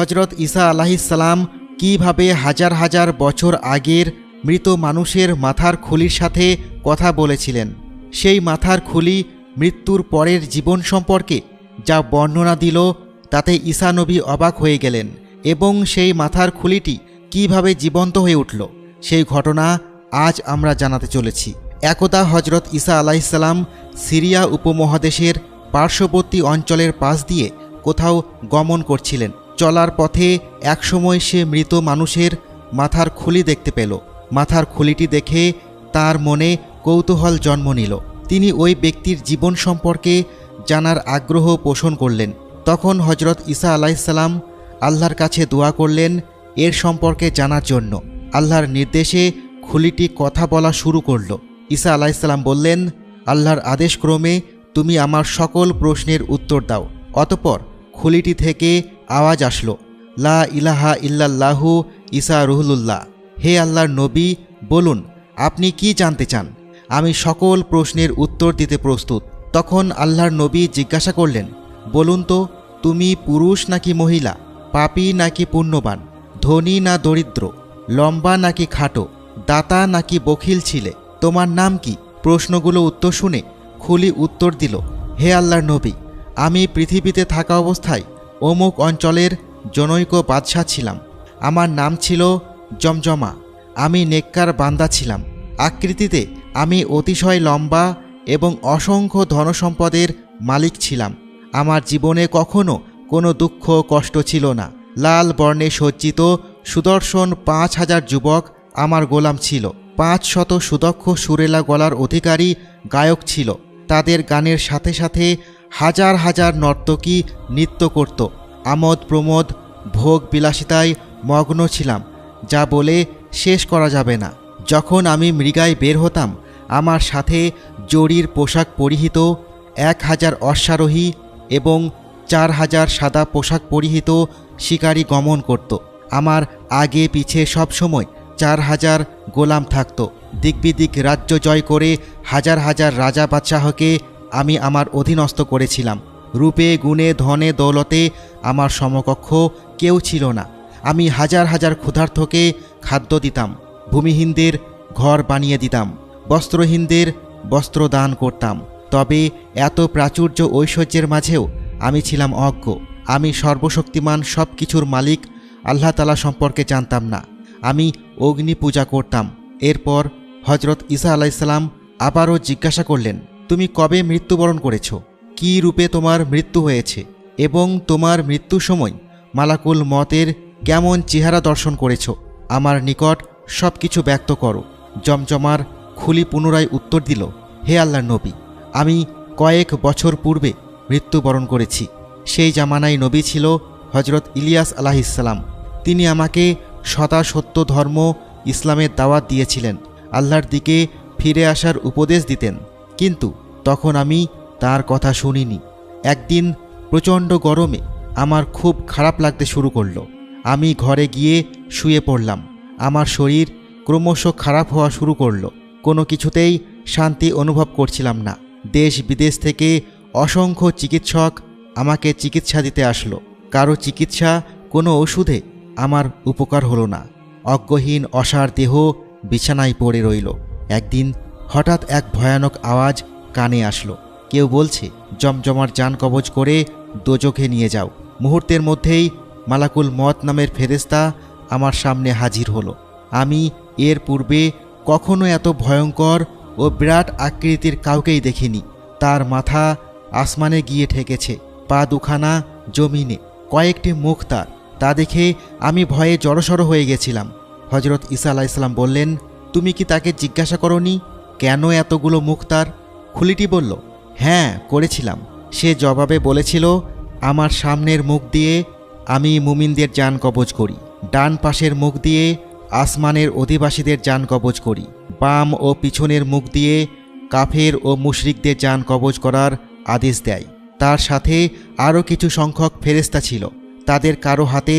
হজরত ঈসা আলাহিসাল্লাম কীভাবে হাজার হাজার বছর আগের মৃত মানুষের মাথার খুলির সাথে কথা বলেছিলেন? সেই মাথার খুলি মৃত্যুর পরের জীবন সম্পর্কে যা বর্ণনা দিল, তাতে ঈসা নবী অবাক হয়ে গেলেন এবং সেই মাথার খুলিটি কীভাবে জীবন্ত হয়ে উঠল, সেই ঘটনা আজ আমরা জানাতে চলেছি। একদা হজরত ঈসা আলাইসাল্লাম সিরিয়া উপমহাদেশের পার্শ্ববর্তী অঞ্চলের পাশ দিয়ে কোথাও গমন করছিলেন। চলার পথে একসময় সে মৃত মানুষের মাথার খুলি দেখতে পেল। মাথার খুলিটি দেখে তার মনে কৌতূহল জন্ম নিল। তিনি ওই ব্যক্তির জীবন সম্পর্কে জানার আগ্রহ পোষণ করলেন। তখন হজরত ঈসা আলাইসাল্লাম আল্লাহর কাছে দোয়া করলেন এর সম্পর্কে জানার জন্য। আল্লাহর নির্দেশে খুলিটি কথা বলা শুরু করল। ঈসা আলাইসাল্লাম বললেন, আল্লাহর আদেশক্রমে তুমি আমার সকল প্রশ্নের উত্তর দাও। অতপর খুলিটি থেকে আওয়াজ আসলো। লা ইলাহা ইল্লাল্লাহু ইসা রুহুল্লাহ হে আল্লাহর নবী, বলুন, আপনি কি জানতে চান? আমি সকল প্রশ্নের উত্তর দিতে প্রস্তুত। তখন আল্লাহর নবী জিজ্ঞাসা করলেন, বলুন তো, তুমি পুরুষ নাকি মহিলা, পাপী নাকি পুণ্যবান, ধনী না দরিদ্র, লম্বা নাকি খাটো, দাতা নাকি বখিল ছিলে, তোমার নাম কি? প্রশ্নগুলো উত্তর শুনে খুলি উত্তর দিল, হে আল্লাহর নবী, আমি পৃথিবীতে থাকা অবস্থায় অমুক অঞ্চলের জনৈক বাদশাহ ছিলাম। আমার নাম ছিল জমজমা। আমি নেককার বান্দা ছিলাম। আকৃতিতে আমি অতিশয় লম্বা এবং অসংখ্য ধনসম্পদের মালিক ছিলাম। আমার জীবনে কখনো কোনো দুঃখ কষ্ট ছিল না। লাল বর্ণে সজ্জিত সুদর্শন পাঁচ হাজার যুবক আমার গোলাম ছিল। পাঁচ শত সুদক্ষ সুরেলা গলার অধিকারী গায়ক ছিল। তাদের গানের সাথে সাথে হাজার হাজার নর্তকী নৃত্য করত। আমোদ প্রমোদ, ভোগ বিলাসিতায় মগ্ন ছিলাম। যা বলে শেষ করা যাবে না। যখন আমি মৃগায় বের হতাম, আমার সাথে জরির পোশাক পরিহিত, এক হাজার অশ্বারোহী এবং চার হাজার সাদা পোশাক পরিহিত শিকারী গমন করত। আমার আগে পিছে সবসময় চার হাজার গোলাম থাকত। দিকবিদিক রাজ্য জয় করে হাজার হাজার রাজা বাদশাহকে আমি আমার অধীনস্থ করেছিলাম। রূপে, গুণে, ধনে, দৌলতে আমার সমকক্ষ কেউ ছিল না। আমি হাজার হাজার ক্ষুধার্থকে খাদ্য দিতাম, ভূমিহীনদের ঘর বানিয়ে দিতাম, বস্ত্রহীনদের বস্ত্র দান করতাম। তবে এত প্রাচুর্য ঐশ্বর্যের মাঝেও আমি ছিলাম অজ্ঞ। আমি সর্বশক্তিমান সব কিছুর মালিক, আল্লাহ তালা সম্পর্কে জানতাম না। আমি অগ্নি পূজা করতাম। এরপর হজরত ঈসা আলাইসাল্লাম আবারও জিজ্ঞাসা করলেন তুমি কবে মৃত্যুবরণ করেছ? কী রূপে তোমার মৃত্যু হয়েছে? এবং তোমার মৃত্যুর সময় মালাকুল মতের কেমন চেহারা দর্শন করেছ? আমার নিকট সব কিছু ব্যক্ত করো। জমজমার খুলি পুনরায় উত্তর দিল, হে আল্লাহ নবী, আমি কয়েক বছর পূর্বে মৃত্যুবরণ করেছি। সেই জামানায় নবী ছিল হজরত ইলিয়াস আলাহিসাল্লাম তিনি আমাকে সদা সত্য ধর্ম ইসলামের দাওয়াত দিয়েছিলেন। আল্লাহর দিকে ফিরে আসার উপদেশ দিতেন। কিন্তু তখন আমি তার কথা শুনিনি। একদিন প্রচণ্ড গরমে আমার খুব খারাপ লাগতে শুরু করল। আমি ঘরে গিয়ে শুয়ে পড়লাম। আমার শরীর ক্রমশ খারাপ হওয়া শুরু করল। কোনো কিছুতেই শান্তি অনুভব করছিলাম না। দেশ বিদেশ থেকে অসংখ্য চিকিৎসক আমাকে চিকিৎসা দিতে আসলো। কারও চিকিৎসা, কোনো ওষুধে আমার উপকার হলো না। অজ্ঞহীন, অসার দেহ বিছানায় পড়ে রইল। একদিন হঠাৎ এক ভয়ানক আওয়াজ কানে আসলো। কেউ বলছে, জমজমার যান কবজ করে দোজখে নিয়ে যাও। মুহূর্তের মধ্যেই মালাকুল মত নামের ফেরেস্তা আমার সামনে হাজির হলো। আমি এর পূর্বে কখনো এত ভয়ঙ্কর ও বিরাট আকৃতির কাউকেই দেখিনি। তার মাথা আসমানে গিয়ে ঠেকেছে, পা দুখানা জমিনে। কয়েকটি মুখ তার। তা দেখে আমি ভয়ে জড়সড় হয়ে গেছিলাম। হজরত ঈসা আলাইসাল্লাম বললেন, তুমি কি তাকে জিজ্ঞাসা করনি? কেন এতগুলো মুখ তার? খুলিটি বলল হ্যাঁ করেছিলাম। সে জবাবে বলেছিল, আমার সামনের মুখ দিয়ে আমি মুমিনদের যান কবজ করি। ডান পাশের মুখ দিয়ে আসমানের অধিবাসীদের যান কবজ করি। বাম ও পিছনের মুখ দিয়ে কাফের ও মুশরিকদের যান কবজ করার আদেশ দেয়। তার সাথে আরও কিছু সংখ্যক ফেরেস্তা ছিল। তাদের কারও হাতে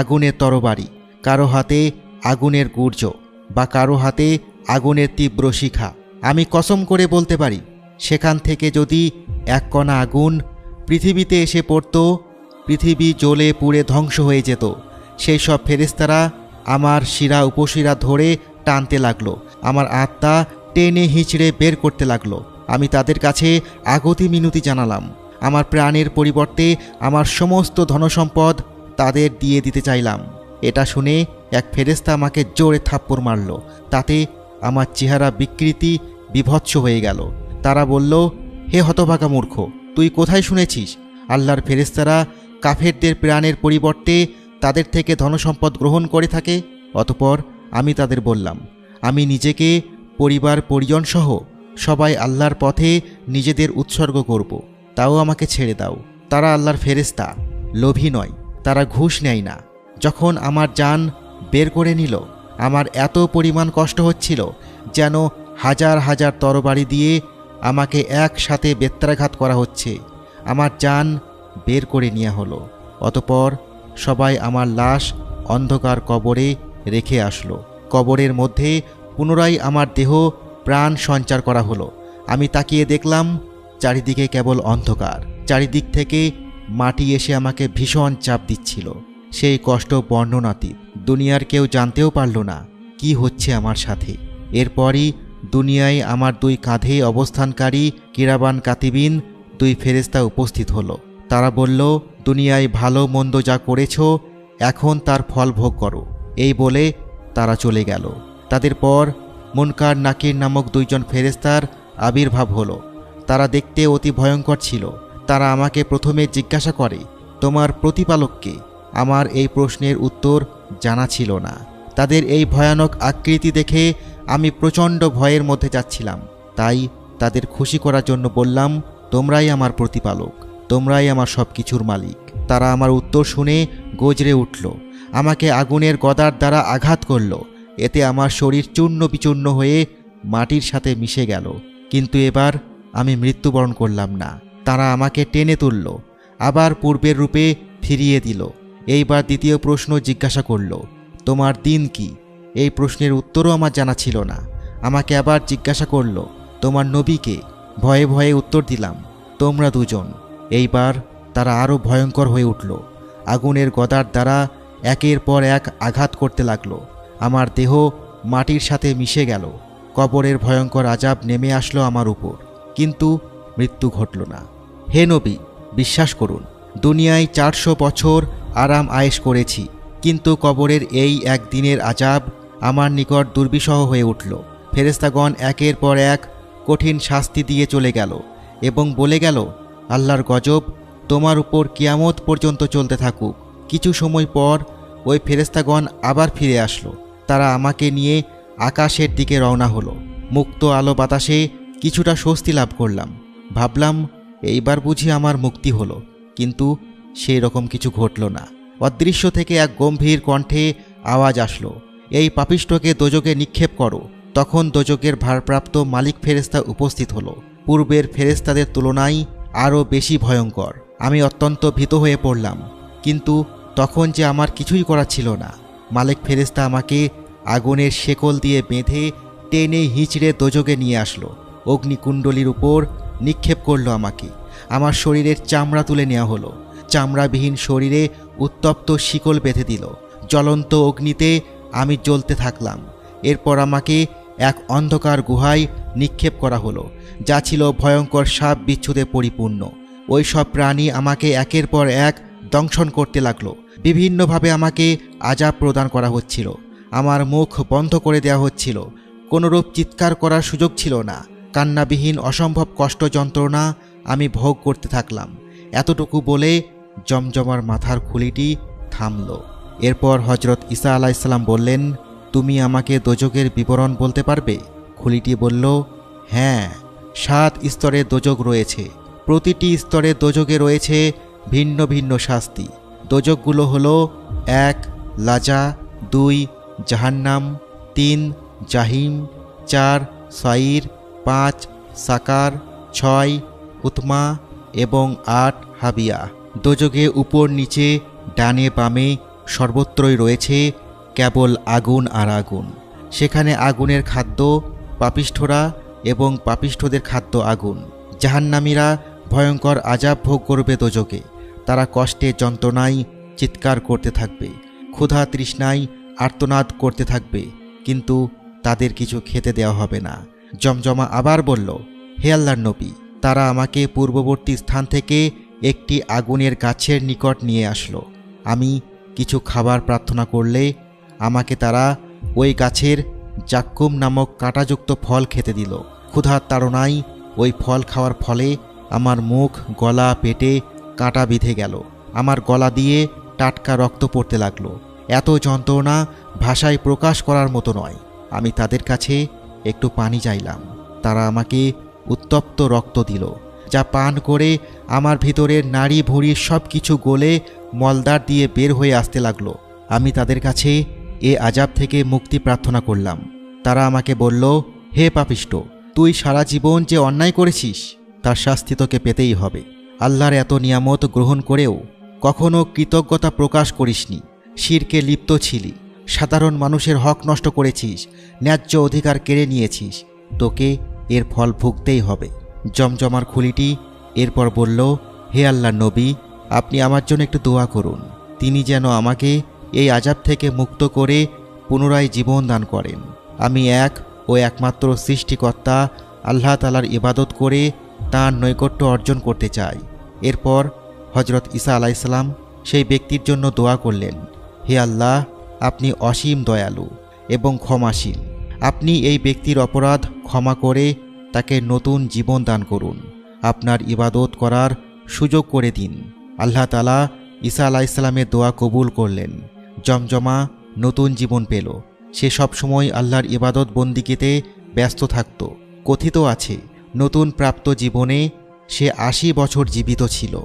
আগুনের তরবারি, কারও হাতে আগুনের গুর্জ বা কারও হাতে আগুনের তীব্র শিখা। আমি কসম করে বলতে পারি, সেখান থেকে যদি এক কণা আগুন পৃথিবীতে এসে পড়ত, পৃথিবী জ্বলে পুড়ে ধ্বংস হয়ে যেত। সেই সব ফেরেস্তারা আমার শিরা উপশিরা ধরে টানতে লাগল। আমার আত্মা টেনে হিঁচড়ে বের করতে লাগল। আমি তাদের কাছে আগতি মিনতি জানালাম। আমার প্রাণের পরিবর্তে আমার সমস্ত ধনসম্পদ তাদের দিয়ে দিতে চাইলাম। এটা শুনে এক ফেরেস্তা আমাকে জোরে থাপ্পড় মারল। তাতে আমার চেহারা বিকৃতি, বিভৎস হয়ে গেল। তারা বলল, হে হতভাগা মূর্খ, তুই কোথায় শুনেছিস? আল্লাহর ফেরেস্তারা কাফেরদের প্রাণের পরিবর্তে তাদের থেকে ধনসম্পদ গ্রহণ করে থাকে। অতপর আমি তাদের বললাম, আমি নিজেকে, পরিবার পরিজনসহ সবাই আল্লাহর পথে নিজেদের উৎসর্গ করব। তাও আমাকে ছেড়ে দাও। তারা আল্লাহর ফেরেস্তা লোভী নয়, তারা ঘুষ নেয় না। যখন আমার যান বের করে নিল আমার এত পরিমাণ কষ্ট হচ্ছিল যেন হাজার হাজার তরবারি দিয়ে আমাকে একসাথে বেত্রাঘাত করা হচ্ছে। আমার যান বের করে নেওয়া হলো। অতপর সবাই আমার লাশ অন্ধকার কবরে রেখে আসলো। কবরের মধ্যে পুনরায় আমার দেহ প্রাণ সঞ্চার করা হলো। আমি তাকিয়ে দেখলাম চারিদিকে কেবল অন্ধকার। চারিদিক থেকে মাটি এসে আমাকে ভীষণ চাপ দিচ্ছিল। সেই কষ্ট বর্ণনাতীত। দুনিয়ার কেউ জানতেও পারল না কি হচ্ছে আমার সাথে। এরপরই দুনিয়ায় আমার দুই কাঁধে অবস্থানকারী কিরাবান কাতিবিন দুই ফেরেস্তা উপস্থিত হলো। তারা বলল, দুনিয়ায় ভালো মন্দ যা করেছ, এখন তার ফল ভোগ করো। এই বলে তারা চলে গেল। তাদের পর মুনকার নাকির নামক দুইজন ফেরেস্তার আবির্ভাব হলো। তারা দেখতে অতি ভয়ঙ্কর ছিল। তারা আমাকে প্রথমে জিজ্ঞাসা করে, তোমার প্রতিপালককে আমার এই প্রশ্নের উত্তর জানা ছিল না। তাদের এই ভয়ানক আকৃতি দেখে আমি প্রচণ্ড ভয়ের মধ্যে যাচ্ছিলাম। তাই তাদের খুশি করার জন্য বললাম, তোমরাই আমার প্রতিপালক, তোমরাই আমার সব কিছুর মালিক। তারা আমার উত্তর শুনে গজরে উঠল, আমাকে আগুনের গদার দ্বারা আঘাত করল। এতে আমার শরীর চূর্ণ বিচূর্ণ হয়ে মাটির সাথে মিশে গেল। কিন্তু এবার আমি মৃত্যুবরণ করলাম না। তারা আমাকে টেনে তুলল, আবার পূর্বের রূপে ফিরিয়ে দিল। এইবার দ্বিতীয় প্রশ্ন জিজ্ঞাসা করল, তোমার দিন কি? এই প্রশ্নের উত্তরও আমার জানা ছিল না। আমাকে আবার জিজ্ঞাসা করল, তোমার নবীকে ভয়ে ভয়ে উত্তর দিলাম, তোমরা দুজন। এইবার তারা আরও ভয়ঙ্কর হয়ে উঠল। আগুনের গদার দ্বারা একের পর এক আঘাত করতে লাগল। আমার দেহ মাটির সাথে মিশে গেল। কবরের ভয়ঙ্কর আজাব নেমে আসলো আমার উপর। কিন্তু মৃত্যু ঘটল না। হে নবী, বিশ্বাস করুন, দুনিয়ায় চারশো বছর আরাম আয়েশ করেছি, কিন্তু কবরের এই একদিনের আজাব আমার নিকট দুর্বিষহ হয়ে উঠল। ফেরেস্তাগণ একের পর এক কঠিন শাস্তি দিয়ে চলে গেল এবং বলে গেল, আল্লাহর গজব তোমার উপর কিয়ামত পর্যন্ত চলতে থাকুক। কিছু সময় পর ওই ফেরেস্তাগণ আবার ফিরে আসলো। তারা আমাকে নিয়ে আকাশের দিকে রওনা হলো। মুক্ত আলো বাতাসে কিছুটা স্বস্তি লাভ করলাম। ভাবলাম, এইবার বুঝি আমার মুক্তি হলো। কিন্তু সেই রকম কিছু ঘটল না। অদৃশ্য থেকে এক গম্ভীর কণ্ঠে আওয়াজ আসলো, এই পাপিষ্টকে দোজকে নিক্ষেপ করো। তখন দোজকের ভারপ্রাপ্ত মালিক ফেরেস্তা উপস্থিত হলো। পূর্বের ফেরেস্তাদের তুলনায় আরও বেশি ভয়ঙ্কর। আমি অত্যন্ত ভীত হয়ে পড়লাম, কিন্তু তখন যে আমার কিছুই করা ছিল না। মালিক ফেরেস্তা আমাকে আগুনের শেকল দিয়ে বেঁধে টেনে হিঁচড়ে দোজকে নিয়ে আসলো। অগ্নিকুণ্ডলীর উপর নিক্ষেপ করল আমাকে। আমার শরীরের চামড়া তুলে নেওয়া হলো। চামড়াবিহীন শরীরে উত্তপ্ত শিকল বেঁধে দিল। জ্বলন্ত অগ্নিতে আমি জ্বলতে থাকলাম। এরপর আমাকে এক অন্ধকার গুহায় নিক্ষেপ করা হলো, যা ছিল ভয়ঙ্কর সাপ বিচ্ছুদে পরিপূর্ণ। ওই সব প্রাণী আমাকে একের পর এক দংশন করতে লাগল। বিভিন্নভাবে আমাকে আজাব প্রদান করা হচ্ছিল। আমার মুখ বন্ধ করে দেওয়া হচ্ছিল। কোনোরূপ চিৎকার করার সুযোগ ছিল না। কান্নাবিহীন অসম্ভব কষ্ট যন্ত্রণা আমি ভোগ করতে থাকলাম। এতটুকু বলে জমজমার মাথার খুলিটি থামল। এরপর হজরত ঈসা আলাইসাল্লাম বললেন, তুমি আমাকে দোজকের বিবরণ বলতে পারবে? খুলিটি বলল হ্যাঁ সাত স্তরে দোজক রয়েছে। প্রতিটি স্তরে দোজকে রয়েছে ভিন্ন ভিন্ন শাস্তি। দোজকগুলো হলো এক, লাজা, দুই, জাহান্নাম, তিন, জাহিম, চার, সাইর, পাঁচ, সাকার, ছয়, উতমা এবং আট, হাবিয়া। দোজগে উপর নিচে, ডানে বামে সর্বত্রই রয়েছে কেবল আগুন আর আগুন। সেখানে আগুনের খাদ্য, পাপিষ্ঠরা এবং পাপিষ্ঠদের খাদ্য আগুন। জাহান্নামীরা ভয়ঙ্কর আজাব ভোগ করবে দোজকে তারা কষ্টে যন্ত্রণায় চিৎকার করতে থাকবে, ক্ষুধা তৃষ্ণায় আর্তনাদ করতে থাকবে, কিন্তু তাদের কিছু খেতে দেওয়া হবে না। জমজমা আবার বলল, হে আল্লাহর নবী, তারা আমাকে পূর্ববর্তী স্থান থেকে একটি আগুনের গাছের নিকট নিয়ে আসলো। আমি কিছু খাবার প্রার্থনা করলে আমাকে তারা ওই গাছের জাক্কুম নামক কাঁটাযুক্ত ফল খেতে দিল। ক্ষুধার তাড়নায় ওই ফল খাওয়ার ফলে আমার মুখ, গলা, পেটে কাঁটা বিঁধে গেল। আমার গলা দিয়ে টাটকা রক্ত পড়তে লাগল। এত যন্ত্রণা ভাষায় প্রকাশ করার মতো নয়। আমি তাদের কাছে একটু পানি চাইলাম। তারা আমাকে উত্তপ্ত রক্ত দিল। যা পান করে আমার ভিতরের নাড়ি ভুঁড়ি সব কিছু গলে মলদার দিয়ে বের হয়ে আসতে লাগল। আমি তাদের কাছে এ আজাব থেকে মুক্তি প্রার্থনা করলাম। তারা আমাকে বলল, হে পাপিষ্ট, তুই সারা জীবন যে অন্যায় করেছিস, তার শাস্তি তোকে পেতেই হবে। আল্লাহর এত নিয়ামত গ্রহণ করেও কখনো কৃতজ্ঞতা প্রকাশ করিসনি। শিরকে লিপ্ত ছিলি। সাধারণ মানুষের হক নষ্ট করেছিস। ন্যায্য অধিকার কেড়ে নিয়েছিস। তোকে এর ফল ভুগতেই হবে। জমজমার খুলিটি, এরপর বলল, হে আল্লাহ নবী, আপনি আমার জন্য একটু দোয়া করুন। তিনি যেন আমাকে এই আজাব থেকে মুক্ত করে পুনরায় জীবন দান করেন। আমি এক ও একমাত্র সৃষ্টিকর্তা, আল্লাহ তালার ইবাদত করে তাঁর নৈকট্য অর্জন করতে চাই। এরপর হজরত ঈসা আলাইসালাম সেই ব্যক্তির জন্য দোয়া করলেন, হে আল্লাহ, আপনি অসীম দয়ালু এবং ক্ষমাসীন আপনি এই ব্যক্তির অপরাধ ক্ষমা করে তাকে নতুন জীবন দান করুন। আপনার ইবাদত করার সুযোগ করে দিন। আল্লাহ তালা ঈসা আলাইসালামের দোয়া কবুল করলেন। জমজমা নতুন জীবন পেল। সে সবসময় আল্লাহর ইবাদত বন্দিকিতে ব্যস্ত থাকত, কথিত আছে, নতুন প্রাপ্ত জীবনে সে আশি বছর জীবিত ছিল।